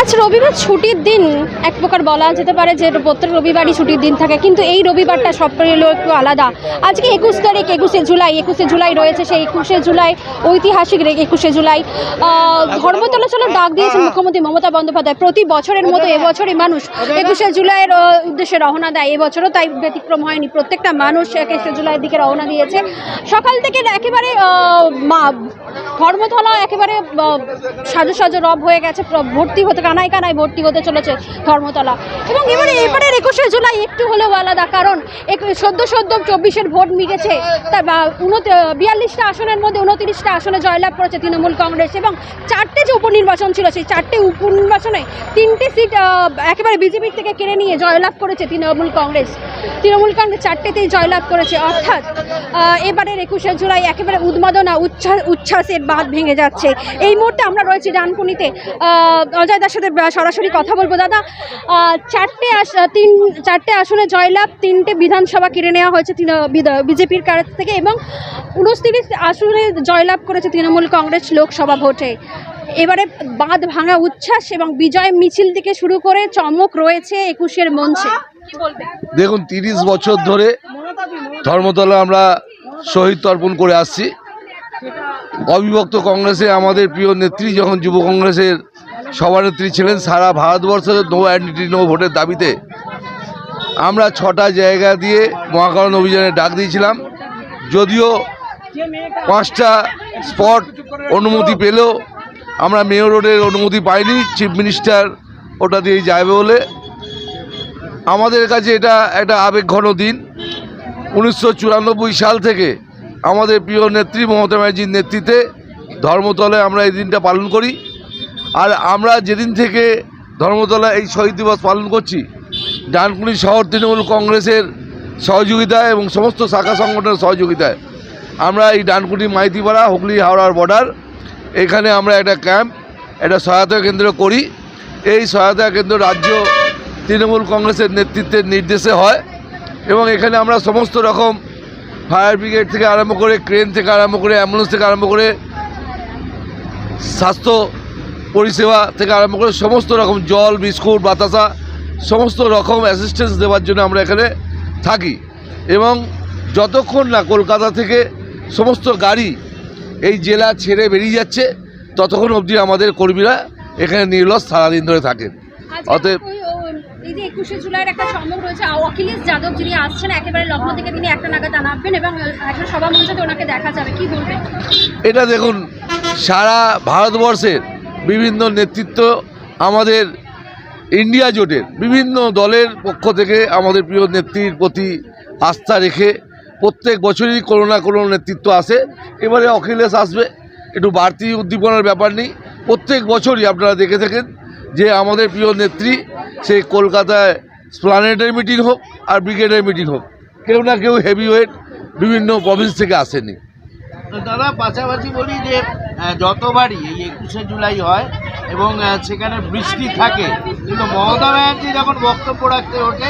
আজ রবিবার ছুটির দিন এক প্রকার বলা যেতে পারে যে প্রত্যেক রবিবারই ছুটির দিন থাকে, কিন্তু এই রবিবারটা সব হলো একটু আলাদা। আজকে একুশ তারিখ, একুশে জুলাই একুশে জুলাই রয়েছে, সেই একুশে জুলাই ঐতিহাসিক একুশে জুলাই। ধর্মতলা চলো ডাক দিয়েছেন মুখ্যমন্ত্রী মমতা বন্দ্যোপাধ্যায়। প্রতি বছরের মতো এবছরই মানুষ একুশে জুলাইয়ের উদ্দেশ্যে রওনা দেয়। এবছরও তাই ব্যতিক্রম হয়নি। প্রত্যেকটা মানুষ একুশে জুলাইয়ের দিকে রওনা দিয়েছে। সকাল থেকে একেবারে ধর্মতলা একেবারে সাজো সাজো রব হয়ে গেছে ভর্তি হতে কানায় কানায় ভর্তি হতে চলেছে ধর্মতলা। এবং এবারে, এবারের একুশে জুলাই একটু হলেও আলাদা, কারণ সদ্য সদ্য চব্বিশের ভোট মিটেছে তা বিয়াল্লিশটা আসনের মধ্যে উনত্রিশটা আসনে জয়লাভ করেছে তৃণমূল কংগ্রেস এবং চারটে যে উপনির্বাচন ছিল, সেই চারটে উপনির্বাচনে তিনটে সিট একেবারে বিজেপির থেকে কেড়ে নিয়ে জয়লাভ করেছে তৃণমূল কংগ্রেস। তৃণমূল কংগ্রেস চারটেতেই জয়লাভ করেছে, অর্থাৎ এবারের একুশে জুলাই একেবারে উন্মাদনা উচ্ছ্বাস, উচ্ছ্বাসের বাঁধ ভেঙে যাচ্ছে। এই মুহূর্তে আমরা রয়েছি ডানকুনিতে। অজয় দার সাথে সরাসরি কথা বলব। দাদা চারটে তিন, চারটে আসনে জয়লাভ, তিনটে বিধানসভা কেড়ে নেওয়া হয়েছে বিজেপির কাছ থেকে এবং উনত্রিশ আসনে জয়লাভ করেছে তৃণমূল কংগ্রেস লোকসভা ভোটে। এবারে বাঁধ ভাঙা উচ্ছ্বাস এবং বিজয় মিছিল থেকে শুরু করে চমক রয়েছে একুশের মঞ্চে। দেখুন, তিরিশ বছর ধরে ধর্মতলা আমরা শহীদ তর্পণ করে আসছি। অবিভক্ত কংগ্রেসে আমাদের প্রিয় নেত্রী যখন যুব কংগ্রেসের সভানেত্রী ছিলেন সারা ভারতবর্ষের নো অ্যান্টি নো ভোটের দাবিতে। আমরা ছটা জায়গা দিয়ে মহাকরণ অভিযানে ডাক দিয়েছিলাম। যদিও পাঁচটা স্পট অনুমতি পেলেও আমরা মেয়র রোডের অনুমতি পাইনি চিফ মিনিস্টার ওটা দিয়ে যাবে বলে। আমাদের কাছে এটা একটা আবেগঘন দিন। উনিশশো চুরানব্বই সাল থেকে আমাদের প্রিয় নেত্রী মমতা ব্যানার্জির নেতৃত্বে ধর্মতলে আমরা এই দিনটা পালন করি। আর আমরা যেদিন থেকে ধর্মতলা এই শহীদ দিবস পালন করছি, ডানকুনি শহর তৃণমূল কংগ্রেসের সহযোগিতায় এবং সমস্ত শাখা সংগঠনের সহযোগিতায় আমরা এই ডানকুনি মাইতিপাড়া, হুগলি হাওড়ার বর্ডার, এখানে আমরা একটা ক্যাম্প, একটা সহায়তা কেন্দ্র করি। এই সহায়তা কেন্দ্র রাজ্য তৃণমূল কংগ্রেসের নেতৃত্বের নির্দেশে হয় এবং এখানে আমরা সমস্ত রকম ফায়ার ব্রিগেড থেকে আরম্ভ করে ক্রেন থেকে আরম্ভ করে অ্যাম্বুলেন্স থেকে আরম্ভ করে স্বাস্থ্য পরিষেবা থেকে আরম্ভ করে সমস্ত রকম জল বিস্কুট বাতাসা সমস্ত রকম অ্যাসিস্ট্যান্স দেওয়ার জন্য আমরা এখানে থাকি। এবং যতক্ষণ না কলকাতা থেকে সমস্ত গাড়ি এই জেলা ছেড়ে বেরিয়ে যাচ্ছে ততক্ষণ অবধি আমাদের কর্মীরা এখানে নির্লস সারাদিন ধরে থাকেন। অতএব এই যে একুশে জুলাইয়ের একটা চমক রয়েছে অখিলেশ যাদব যিনি আসছেন একেবারে লখনৌ থেকে তিনি একটা নাগাদ আনাবেন এবং একটা সভা মঞ্চতে ওনাকে দেখা যাবে কি বলবেন? এটা দেখুন সারা ভারতবর্ষের বিভিন্ন নেতৃত্ব আমাদের ইন্ডিয়া জোটের, বিভিন্ন দলের পক্ষ থেকে আমাদের প্রিয় নেত্রীর প্রতি আস্থা রেখে প্রত্যেক বছরই কোনো না কোনো নেতৃত্ব আসে। এবারে অখিলেশ আসবে। একটু বাড়তি উদ্দীপনার ব্যাপার নেই। প্রত্যেক বছরই আপনারা দেখে থাকেন যে আমাদের প্রিয় নেত্রী সেই কলকাতায় স্প্লানেটের মিটিং হোক আর ব্রিগেডের মিটিং হোক। কেউ না কেউ হেভিওয়েট বিভিন্ন প্রভিন্স থেকে আসেনি। তো দাদা পাশাপাশি বলি যে যতবারই এই একুশে জুলাই হয় এবং সেখানে বৃষ্টি থাকে কিন্তু মমতা ব্যানার্জি যখন বক্তব্য রাখতে ওঠে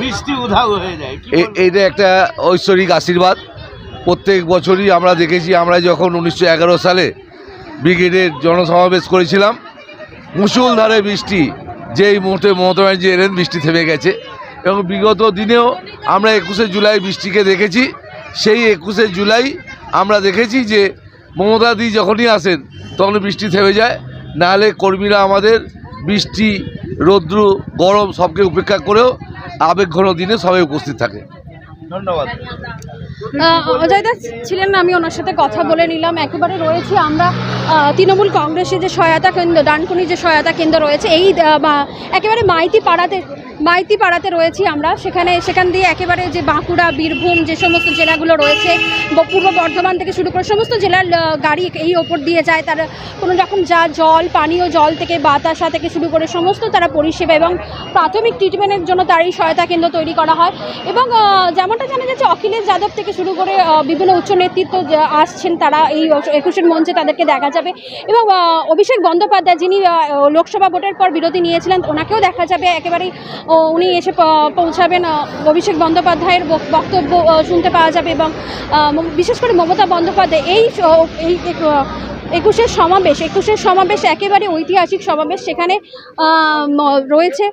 বৃষ্টি উধাও হয়ে যায়। এটা একটা ঐশ্বরিক আশীর্বাদ। প্রত্যেক বছরই আমরা দেখেছি আমরা যখন উনিশশো এগারো সালে ব্রিগেডের জনসমাবেশ করেছিলাম মুসুলধারে বৃষ্টি যেই মুহূর্তে মমতা ব্যানার্জি এলেন বৃষ্টি থেমে গেছে। এবং বিগত দিনেও আমরা একুশে জুলাই বৃষ্টিকে দেখেছি সেই একুশে জুলাই আমরা দেখেছি যে মমতাদি যখনই আসেন তখন বৃষ্টি থেমে যায়। নাহলে কর্মীরা আমাদের বৃষ্টি রৌদ্র গরম সবকে উপেক্ষা করেও আবেগঘন দিনে সবাই উপস্থিত থাকে। ধন্যবাদ। অজয় দাস ছিলেন না আমি ওনার সাথে কথা বলে নিলাম। একেবারে রয়েছি আমরা তৃণমূল কংগ্রেসের যে সহায়তা কেন্দ্র ডানকুনি যে সহায়তা কেন্দ্র রয়েছে এই একেবারে মাইতি পাড়াতে মাইতি পাড়াতে রয়েছি আমরা। সেখানে, সেখান দিয়ে একেবারে যে বাঁকুড়া, বীরভূম যে সমস্ত জেলাগুলো রয়েছে পূর্ব বর্ধমান থেকে শুরু করে সমস্ত জেলার গাড়ি এই ওপর দিয়ে যায়। তার কোনো রকম যা জল, পানীয় জল থেকে বাতাসা থেকে শুরু করে সমস্ত তারা পরিষেবা এবং প্রাথমিক ট্রিটমেন্টের জন্য তার এই সহায়তা কেন্দ্র তৈরি করা হয়। এবং যেমনটা জানা যাচ্ছে, অখিলেশ যাদব থেকে শুরু করে বিভিন্ন উচ্চ নেতৃত্ব আসছেন তারা এই একুশের মঞ্চে তাদেরকে দেখা যাবে। এবং অভিষেক বন্দ্যোপাধ্যায় যিনি লোকসভা ভোটের পর বিরতি নিয়েছিলেন, ওনাকেও দেখা যাবে। একেবারেই উনি এসে পৌঁছাবেন অভিষেক বন্দ্যোপাধ্যায়ের বক্তব্য শুনতে পাওয়া যাবে এবং বিশেষ করে মমতা বন্দ্যোপাধ্যায় এই এই এক- একুশের সমাবেশ একুশের সমাবেশ একেবারে ঐতিহাসিক সমাবেশ সেখানে রয়েছে।